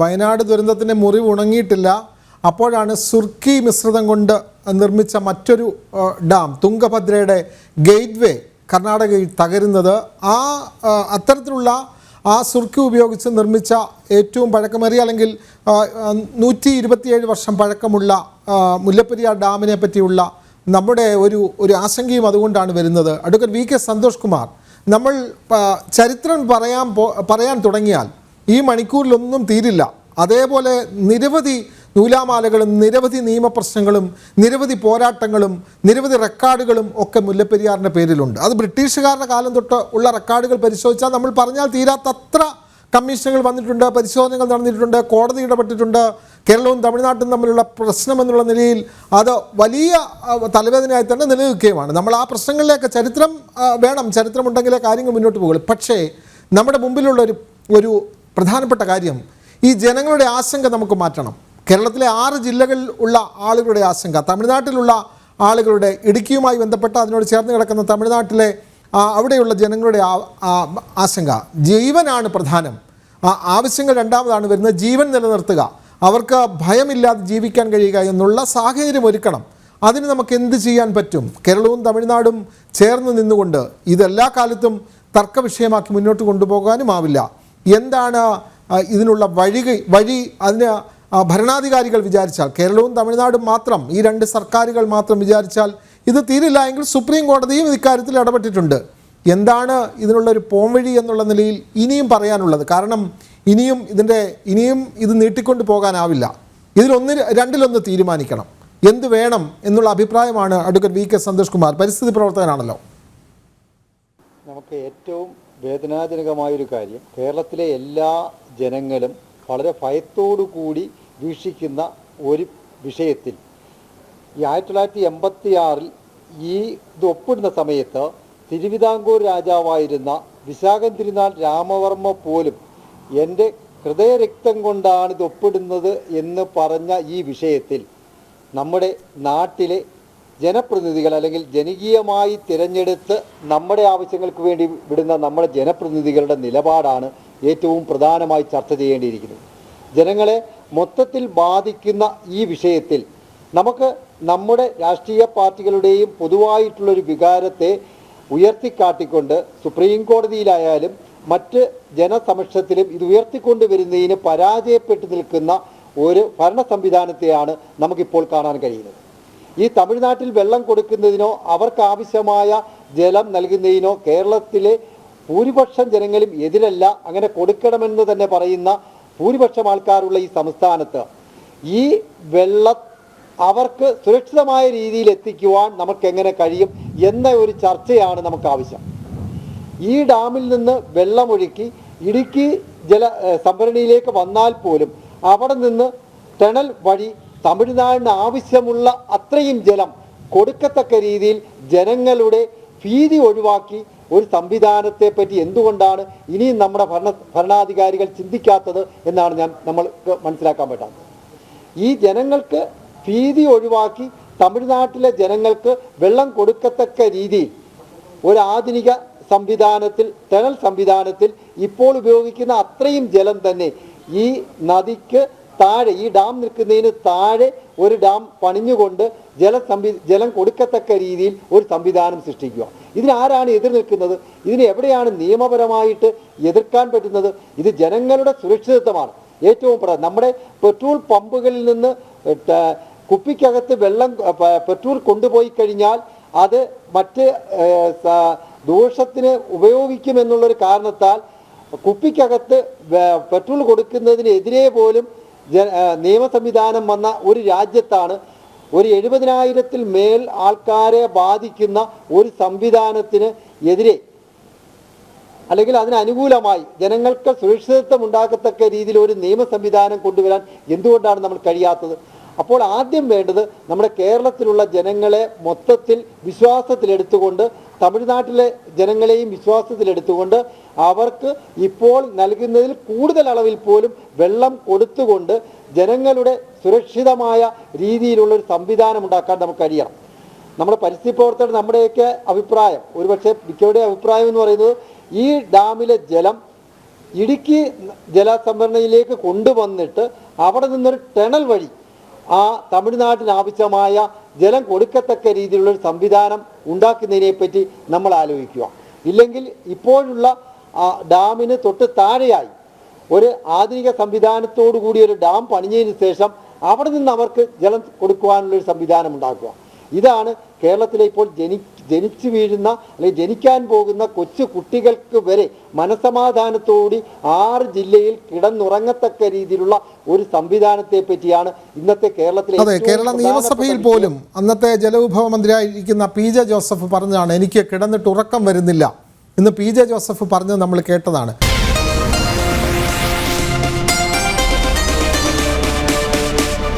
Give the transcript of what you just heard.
വയനാട് ദുരന്തത്തിന്റെ മുറിവ് ഉണങ്ങിയിട്ടില്ല. അപ്പോഴാണ് സുർക്കി മിശ്രിതം കൊണ്ട് നിർമ്മിച്ച മറ്റൊരു ഡാം തുംഗഭദ്രയുടെ ഗേറ്റ് വേ കർണാടകയിൽ തകരുന്നത്. ആ അത്തരത്തിലുള്ള ആ സുർക്കി ഉപയോഗിച്ച് നിർമ്മിച്ച ഏറ്റവും പഴക്കമേറിയ അല്ലെങ്കിൽ നൂറ്റി ഇരുപത്തിയേഴ് വർഷം പഴക്കമുള്ള മുല്ലപ്പെരിയാർ ഡാമിനെ പറ്റിയുള്ള നമ്മുടെ ഒരു ഒരു ആശങ്കയും അതുകൊണ്ടാണ് വരുന്നത്. Advocate V K Santhosh Kumar നമ്മൾ ചരിത്രം പറയാൻ പറയാൻ തുടങ്ങിയാൽ ഈ മണിക്കൂറിലൊന്നും തീരില്ല. അതേപോലെ നിരവധി നൂലാമാലകളും നിരവധി നിയമപ്രശ്നങ്ങളും നിരവധി പോരാട്ടങ്ങളും നിരവധി റെക്കോർഡുകളും ഒക്കെ മുല്ലപ്പെരിയാറിന്റെ പേരിലുണ്ട്. അത് ബ്രിട്ടീഷുകാരുടെ കാലം തൊട്ട് ഉള്ള റെക്കോർഡുകൾ പരിശോധിച്ചാൽ നമ്മൾ പറഞ്ഞാൽ തീരാത്തത്ര കമ്മീഷനുകൾ വന്നിട്ടുണ്ട് പരിശോധനകൾ നടന്നിട്ടുണ്ട് കോടതി ഇടപെട്ടിട്ടുണ്ട്. കേരളവും തമിഴ്നാട്ടും തമ്മിലുള്ള പ്രശ്നം എന്നുള്ള നിലയിൽ അത് വലിയ തലവേദനയായി തന്നെ നിലനിൽക്കുകയുമാണ്. നമ്മൾ ആ പ്രശ്നങ്ങളിലേക്ക് ചരിത്രം വേണം. ചരിത്രമുണ്ടെങ്കിലേ കാര്യങ്ങൾ മുന്നോട്ട് പോകുള്ളൂ പക്ഷേ നമ്മുടെ മുമ്പിലുള്ള ഒരു ഒരു പ്രധാനപ്പെട്ട കാര്യം ഈ ജനങ്ങളുടെ ആശങ്ക നമുക്ക് മാറ്റണം. കേരളത്തിലെ ആറ് ജില്ലകളിൽ ഉള്ള ആളുകളുടെ ആശങ്ക തമിഴ്നാട്ടിലുള്ള ആളുകളുടെ ഇടുക്കിയുമായി ബന്ധപ്പെട്ട അതിനോട് ചേർന്ന് കിടക്കുന്ന തമിഴ്നാട്ടിലെ അവിടെയുള്ള ജനങ്ങളുടെ ആശങ്ക. ജീവനാണ് പ്രധാനം. ആവശ്യങ്ങൾ രണ്ടാമതാണ് വരുന്നത്. ജീവൻ നിലനിർത്തുക. അവർക്ക് ഭയമില്ലാതെ ജീവിക്കാൻ കഴിയുക എന്നുള്ള സാഹചര്യം ഒരുക്കണം. അതിന് നമുക്ക് എന്ത് ചെയ്യാൻ പറ്റും? കേരളവും തമിഴ്നാടും ചേർന്ന് നിന്നുകൊണ്ട് ഇതെല്ലാ കാലത്തും തർക്ക വിഷയമാക്കി മുന്നോട്ട് കൊണ്ടുപോകാനും ആവില്ല. എന്താണ് ഇതിനുള്ള വഴി വഴി അതിന് ഭരണാധികാരികൾ വിചാരിച്ചാൽ കേരളവും തമിഴ്നാടും മാത്രം ഈ രണ്ട് സർക്കാരുകൾ മാത്രം വിചാരിച്ചാൽ ഇത് തീരില്ല എങ്കിൽ സുപ്രീം കോടതിയും ഇക്കാര്യത്തിൽ ഇടപെട്ടിട്ടുണ്ട്. എന്താണ് ഇതിനുള്ളൊരു പോംവഴി എന്നുള്ള നിലയിൽ ഇനിയും പറയാനുള്ളത്? കാരണം ഇനിയും ഇതിന്റെ ഇനിയും ഇത് നീട്ടിക്കൊണ്ട് പോകാനാവില്ല. ഇതിലൊന്ന് രണ്ടിലൊന്ന് തീരുമാനിക്കണം. എന്ത് വേണം എന്നുള്ള അഭിപ്രായമാണ് advocate V K Santhosh Kumar. പരിസ്ഥിതി പ്രവർത്തകനാണല്ലോ. നമുക്ക് ഏറ്റവും വേദനാജനകമായൊരു കാര്യം. കേരളത്തിലെ എല്ലാ ജനങ്ങളും വളരെ ഭയത്തോടു കൂടി വീക്ഷിക്കുന്ന ഒരു വിഷയത്തിൽ ഈ ആയിരത്തി തൊള്ളായിരത്തി എൺപത്തി ആറിൽ ഈ ഇത് ഒപ്പിടുന്ന സമയത്ത് തിരുവിതാംകൂർ രാജാവായിരുന്ന വിശാഖൻ തിരുനാൾ രാമവർമ്മ പോലും എന്റെ ഹൃദയരക്തം കൊണ്ടാണ് ഇത് ഒപ്പിടുന്നത് എന്ന് പറഞ്ഞ ഈ വിഷയത്തിൽ നമ്മുടെ നാട്ടിലെ ജനപ്രതിനിധികൾ അല്ലെങ്കിൽ ജനകീയമായി തിരഞ്ഞെടുത്ത് നമ്മുടെ ആവശ്യങ്ങൾക്ക് വേണ്ടി വിടുന്ന നമ്മുടെ ജനപ്രതിനിധികളുടെ നിലപാടാണ് ഏറ്റവും പ്രധാനമായി ചർച്ച ചെയ്യേണ്ടിയിരിക്കുന്നത്. ജനങ്ങളെ മൊത്തത്തിൽ ബാധിക്കുന്ന ഈ വിഷയത്തിൽ നമുക്ക് നമ്മുടെ രാഷ്ട്രീയ പാർട്ടികളുടെയും പൊതുവായിട്ടുള്ളൊരു വികാരത്തെ ഉയർത്തിക്കാട്ടിക്കൊണ്ട് സുപ്രീം കോടതിയിലായാലും മറ്റ് ജനസമക്ഷത്തിലും ഇത് ഉയർത്തിക്കൊണ്ടുവരുന്നതിന് പരാജയപ്പെട്ടു നിൽക്കുന്ന ഒരു ഭരണ സംവിധാനത്തെയാണ് നമുക്കിപ്പോൾ കാണാൻ കഴിയുന്നത്. ഈ തമിഴ്നാട്ടിൽ വെള്ളം കൊടുക്കുന്നതിനോ അവർക്ക് ആവശ്യമായ ജലം നൽകുന്നതിനോ കേരളത്തിലെ ഭൂരിപക്ഷം ജനങ്ങളും എതിരല്ല. അങ്ങനെ കൊടുക്കണമെന്ന് തന്നെ പറയുന്ന ഭൂരിപക്ഷം ആൾക്കാരുള്ള ഈ സംസ്ഥാനത്ത് ഈ വെള്ള അവർക്ക് സുരക്ഷിതമായ രീതിയിൽ എത്തിക്കുവാൻ നമുക്ക് എങ്ങനെ കഴിയും എന്ന ഒരു ചർച്ചയാണ് നമുക്ക് ആവശ്യം ഈ ഡാമിൽ നിന്ന് വെള്ളമൊഴുക്കി ഇടുക്കി ജല സംഭരണിയിലേക്ക് വന്നാൽ പോലും അവിടെ നിന്ന് ടണൽ വഴി തമിഴ്നാടിന് ആവശ്യമുള്ള അത്രയും ജലം കൊടുക്കത്തക്ക രീതിയിൽ ജനങ്ങളുടെ ഭീതി ഒഴിവാക്കി ഒരു സംവിധാനത്തെ പറ്റി എന്തുകൊണ്ടാണ് ഇനിയും നമ്മുടെ ഭരണ ഭരണാധികാരികൾ ചിന്തിക്കാത്തത് എന്നാണ് ഞാൻ നമ്മൾക്ക് മനസ്സിലാക്കാൻ പറ്റാത്തത്. ഈ ജനങ്ങൾക്ക് ഭീതി ഒഴിവാക്കി തമിഴ്നാട്ടിലെ ജനങ്ങൾക്ക് വെള്ളം കൊടുക്കത്തക്ക രീതിയിൽ ഒരു ആധുനിക സംവിധാനത്തിൽ ടണൽ സംവിധാനത്തിൽ ഇപ്പോൾ ഉപയോഗിക്കുന്ന അത്രയും ജലം തന്നെ ഈ നദിക്ക് താഴെ ഈ ഡാം നിൽക്കുന്നതിന് താഴെ ഒരു ഡാം പണിഞ്ഞുകൊണ്ട് ജല സംവി ജലം കൊടുക്കത്തക്ക രീതിയിൽ ഒരു സംവിധാനം സൃഷ്ടിക്കുക. ഇതിനാരാണ് എതിർ നിൽക്കുന്നത്? ഇതിന് എവിടെയാണ് നിയമപരമായിട്ട് എതിർക്കാൻ പറ്റുന്നത്? ഇത് ജനങ്ങളുടെ സുരക്ഷിതത്വമാണ്. ഏറ്റവും പ്രധാനം നമ്മുടെ പെട്രോൾ പമ്പുകളിൽ നിന്ന് കുപ്പിക്കകത്ത് വെള്ളം പെട്രോൾ കൊണ്ടുപോയി കഴിഞ്ഞാൽ അത് മറ്റ് ദോഷത്തിന് ഉപയോഗിക്കുമെന്നുള്ളൊരു കാരണത്താൽ കുപ്പിക്കകത്ത് പെട്രോൾ കൊടുക്കുന്നതിനെതിരെ പോലും നിയമ സംവിധാനം വന്ന ഒരു രാജ്യത്താണ് ഒരു എഴുപതിനായിരത്തിൽ മേൽ ആൾക്കാരെ ബാധിക്കുന്ന ഒരു സംവിധാനത്തിന് എതിരെ അല്ലെങ്കിൽ അതിനനുകൂലമായി ജനങ്ങൾക്ക് സുരക്ഷിതത്വം ഉണ്ടാക്കത്തക്ക രീതിയിൽ ഒരു നിയമ സംവിധാനം കൊണ്ടുവരാൻ എന്തുകൊണ്ടാണ് നമ്മൾ കഴിയാത്തത്? അപ്പോൾ ആദ്യം വേണ്ടത് നമ്മുടെ കേരളത്തിലുള്ള ജനങ്ങളെ മൊത്തത്തിൽ വിശ്വാസത്തിലെടുത്തുകൊണ്ട് തമിഴ്നാട്ടിലെ ജനങ്ങളെയും വിശ്വാസത്തിലെടുത്തുകൊണ്ട് അവർക്ക് ഇപ്പോൾ നൽകുന്നതിൽ കൂടുതൽ അളവിൽ പോലും വെള്ളം കൊടുത്തുകൊണ്ട് ജനങ്ങളുടെ സുരക്ഷിതമായ രീതിയിലുള്ള ഒരു സംവിധാനം ഉണ്ടാക്കാൻ നമുക്ക് കഴിയണം. നമ്മുടെ പരിസ്ഥിതി പ്രവർത്തകർ നമ്മുടെയൊക്കെ അഭിപ്രായം ഒരുപക്ഷെ മിക്കവരുടെ അഭിപ്രായം എന്ന് പറയുന്നത് ഈ ഡാമിലെ ജലം ഇടുക്കി ജലസംഭരണയിലേക്ക് കൊണ്ടുവന്നിട്ട് അവിടെ നിന്നൊരു ടണൽ വഴി ആ തമിഴ്നാട്ടിന് ആവശ്യമായ ജലം കൊടുക്കത്തക്ക രീതിയിലുള്ള ഒരു സംവിധാനം ഉണ്ടാക്കുന്നതിനെ പറ്റി നമ്മൾ ആലോചിക്കുക. ഇല്ലെങ്കിൽ ഇപ്പോഴുള്ള ഡാമിന് തൊട്ട് താഴെയായി ഒരു ആധുനിക സംവിധാനത്തോടു കൂടി ഒരു ഡാം പണിഞ്ഞതിന് ശേഷം അവിടെ നിന്ന് അവർക്ക് ജലം കൊടുക്കുവാനുള്ള ഒരു സംവിധാനം ഉണ്ടാക്കുക. ഇതാണ് കേരളത്തിലെ ഇപ്പോൾ ജനി ജനിച്ചു വീഴുന്ന അല്ലെങ്കിൽ ജനിക്കാൻ പോകുന്ന കൊച്ചു കുട്ടികൾക്ക് വരെ മനസമാധാനത്തോടി ആറ് ജില്ലയിൽ കിടന്നുറങ്ങത്തക്ക രീതിയിലുള്ള ഒരു സംവിധാനത്തെ പറ്റിയാണ് ഇന്നത്തെ കേരളത്തിലെ അതെ കേരള നിയമസഭയിൽ പോലും അന്നത്തെ ജലവിഭവ മന്ത്രിയായിരിക്കുന്ന പി ജെ ജോസഫ് പറഞ്ഞതാണ് എനിക്ക് കിടന്നിട്ട് ഉറക്കം വരുന്നില്ല ഇന്ന് പി ജെ ജോസഫ് പറഞ്ഞത് നമ്മൾ കേട്ടതാണ്.